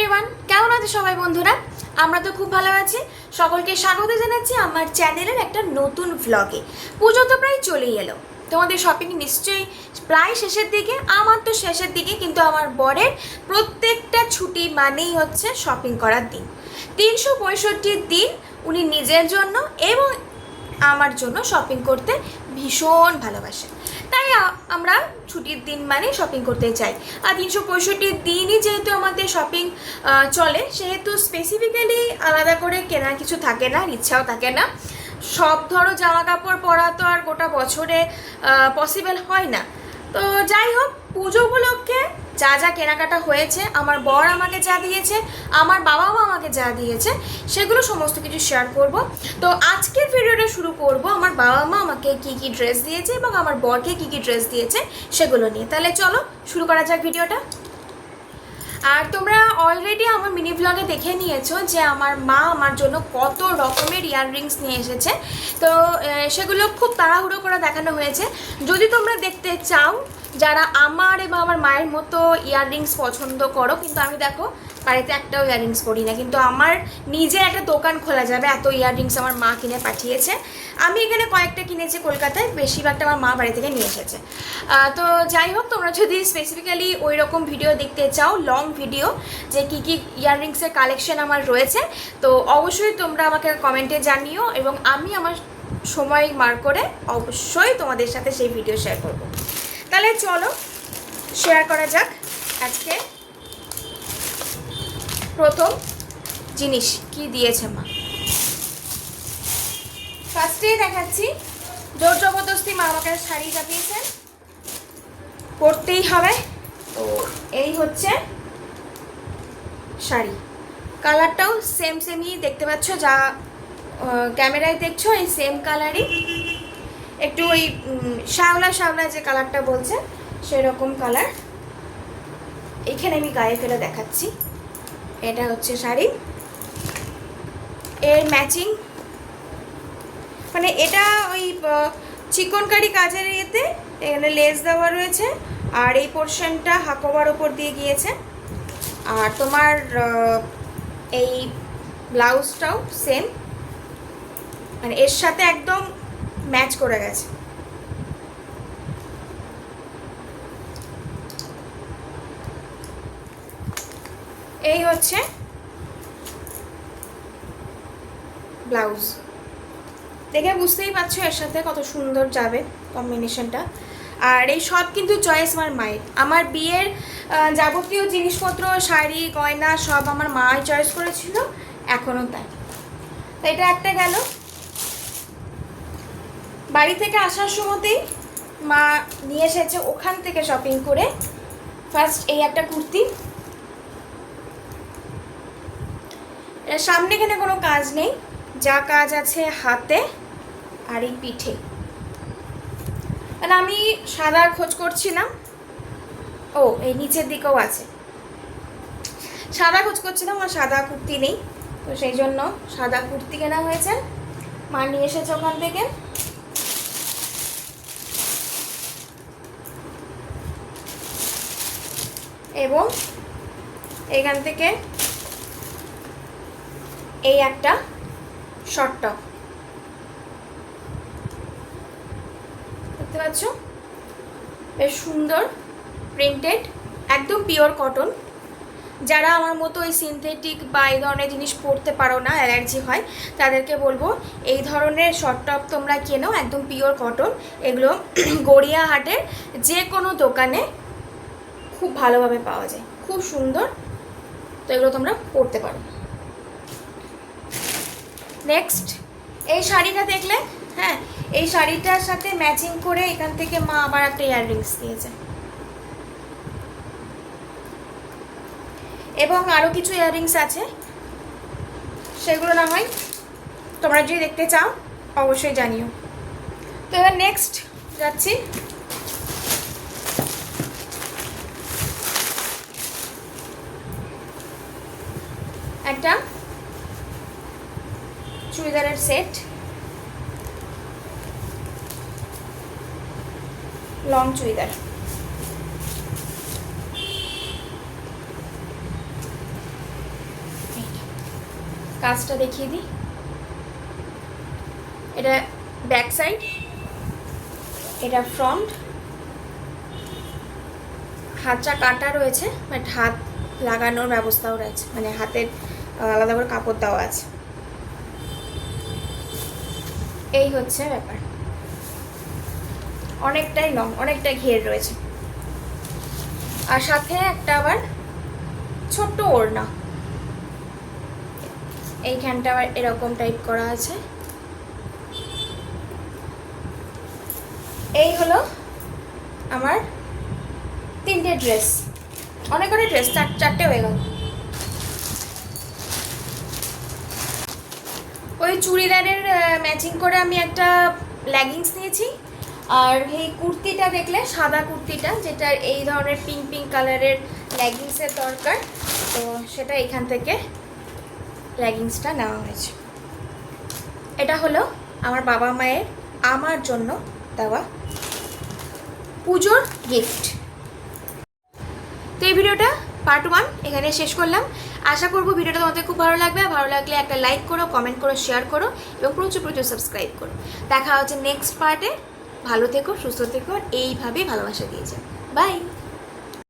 Everyone কেমন আছে সবাই বন্ধুরা? আমরা তো খুব ভালো আছি। সকলকে স্বাগত জানাচ্ছি আমার চ্যানেলের একটা নতুন ভ্লগে পুজো তো প্রায় চলেই এলো। তোমাদের শপিং নিশ্চয়ই প্রায় শেষের দিকে, আমার তো শেষের দিকে, কিন্তু আমার বরের প্রত্যেকটা ছুটি মানেই হচ্ছে শপিং করার দিন। তিনশো পঁয়ষট্টির দিন উনি নিজের জন্য এবং আমার জন্য শপিং করতে ভীষণ ভালোবাসেন। আমরা ছুটির দিন মানে শপিং করতে চাই। আর তিনশো পঁয়ষট্টির দিনই যেহেতু আমাদের শপিং চলে, সেহেতু স্পেসিফিক্যালি আলাদা করে কেনার কিছু থাকে না ইচ্ছাও থাকে না। সব ধরো জামা কাপড় পরা তো আর গোটা বছরে পসিবল হয় না। তো যাই হোক পুজো উপলক্ষে যা যা কেনাকাটা হয়েছে, আমার বর আমাকে যা দিয়েছে, আমার বাবা মা আমাকে যা দিয়েছে, সেগুলো সমস্ত কিছু শেয়ার করব। তো আজকের ভিডিওটা শুরু করব, আমার বাবা মা আমাকে কি কি ড্রেস দিয়েছে এবং আমার বরকে কি কি ড্রেস দিয়েছে, সেগুলো নিয়ে। তাহলে চলো, শুরু করা যাক ভিডিওটা আর তোমরা অলরেডি আমার মিনি ব্লগে দেখে নিয়েছো যে আমার মা আমার জন্য কত রকমের ইয়াররিংস নিয়ে এসেছে। তো সেগুলো খুব তাড়াহুড়ো করে দেখানো হয়েছে। যদি তোমরা দেখতে চাও যারা আমার এবং আমার মায়ের মতো ইয়াররিংস পছন্দ করো, কিন্তু আমি দেখো বাড়িতে একটাও ইয়াররিংস পরি না, কিন্তু আমার নিজের একটা দোকান খোলা যাবে, এত ইয়াররিংস আমার মা কিনে পাঠিয়েছে। আমি এখানে কয়েকটা কিনেছি কলকাতায়, বেশিরভাগটা আমার মা বাড়ি থেকে নিয়ে এসেছে। তো যাই হোক, তোমরা যদি স্পেসিফিক্যালি ওই রকম ভিডিও দেখতে চাও লং ভিডিও যে কী কী ইয়াররিংসের কালেকশন আমার রয়েছে, তো অবশ্যই তোমরা আমাকে কমেন্টে জানিও এবং আমি আমার সময় মার করে অবশ্যই তোমাদের সাথে সেই ভিডিও শেয়ার করব। তাহলে চলো শেয়ার করা যাক আজকে প্রথম জিনিস কি দিয়েছে মা। ফার্স্টেই দেখাচ্ছি, জোর জবরদস্তি মা আমাকে শাড়ি চাপিয়েছেন পরতেই হবে। তো এই হচ্ছে শাড়ি। কালারটাও সেম সেমই দেখতে পাচ্ছ, যা ক্যামেরায় দেখছ, এই সেম কালারই একটু ওই শ্যাওলা শ্যাওলা যে কালারটা বলছে, সেরকম কালার। এখানে আমি গায়ে ফেলে দেখাচ্ছি। এটা হচ্ছে শাড়ি। এর ম্যাচিং মানে এটা ওই চিকনকারি কাজের ইয়েতে, এখানে লেস দেওয়া রয়েছে, আর এই পোর্শনটা হাকোবার ওপর দিয়ে গিয়েছে। আর তোমার এই ব্লাউজটাও সেম। মানে এর সাথে একদম করে গেছে। এই হচ্ছে ব্লাউজ। দেখে বুঝতেই পারছ এর সাথে কত সুন্দর যাবে কম্বিনেশনটা। আর এই সব কিন্তু চয়েস আমার মায়ের। আমার বিয়ের যাবতীয় জিনিসপত্র, শাড়ি, গয়না সব আমার মাই চয়েস করেছিল এখনও তাই। তো এটা একটা গেল। বাড়ি থেকে আসার সময়তেই মা নিয়ে এসেছে ওখান থেকে শপিং করে। ফার্স্ট এই একটা কুর্তি। সামনে এখানে কোনো কাজ নেই। যা কাজ আছে হাতে আর এই পিঠে। মানে আমি সাদা খোঁজ করছিলাম ও, এই নিচের দিকেও আছে। সাদা খোঁজ করছিলাম আর সাদা কুর্তি নেই। তো সেই জন্য সাদা কুর্তি কেনা হয়েছে। মা নিয়ে এসেছে ওখান থেকে। এবং এখান থেকে এই একটা শর্ট টপ দেখতে পাচ্ছ? বেশ সুন্দর প্রিন্টেড একদম পিওর কটন যারা আমার মতো ওই সিনথেটিক বা এই ধরনের জিনিস পরতে পারো না অ্যালার্জি হয়, তাদেরকে বলব, এই ধরনের শর্ট টপ তোমরা কেনো একদম পিওর কটন এগুলো গড়িয়াহাটের যে কোনো দোকানে খুব ভালোভাবে পাওয়া যায়। খুব সুন্দর। তো এগুলো তোমরা পরতে পারো। নেক্সট এই শাড়িটা দেখলে? হ্যাঁ এই শাড়িটার সাথে ম্যাচিং করে এখান থেকে মা আবার একটা ইয়াররিংস দিয়েছে। এবং আরও কিছু ইয়াররিংস আছে। সেগুলো না হয় তোমরা যদি দেখতে চাও, অবশ্যই জানিও। তো এবার নেক্সট যাচ্ছি। একটা চুড়িদারের সেট। লং চুড়িদার। কাজটা দেখিয়ে দিই। এটা ব্যাক সাইড, এটা ফ্রন্ট। হাতটা কাটা রয়েছে, বাট হাত লাগানোর ব্যবস্থাও রয়েছে মানে হাতের আলাদা করে কাপড় দেওয়া আছে। এই হচ্ছে ব্যাপার। অনেকটাই লং অনেকটাই ঘের রয়েছে। আর সাথে একটা আবার ছোট্ট ওড়না। এইখানটা আবার এরকম টাইপ করা আছে। এই হলো আমার তিনটে ড্রেস অনেক অনেক ড্রেস চার, চারটে হয়ে গেল। ওই চুড়িদারের ম্যাচিং করে আমি একটা লেগিংস নিয়েছি। আর এই কুর্তিটা দেখলে, সাদা কুর্তিটা, যেটা এই ধরনের পিঙ্ক পিঙ্ক কালারের লেগিংসের দরকার। তো সেটা এখান থেকে লেগিংসটা নেওয়া হয়েছে। এটা হলো আমার বাবা মায়ের আমার জন্য দেওয়া পুজোর গিফট তো এই ভিডিওটা পার্ট ওয়ান এখানে শেষ করলাম। আশা করব ভিডিওটা তোমাদের খুব ভালো লাগবে। ভালো লাগলে একটা লাইক করো কমেন্ট করো শেয়ার করো এবং প্রচুর প্রচুর সাবস্ক্রাইব করো। দেখা হচ্ছে নেক্সট পার্টে ভালো থেকো, সুস্থ থেকো এইভাবেই ভালোবাসা দিয়ে যাও। বাই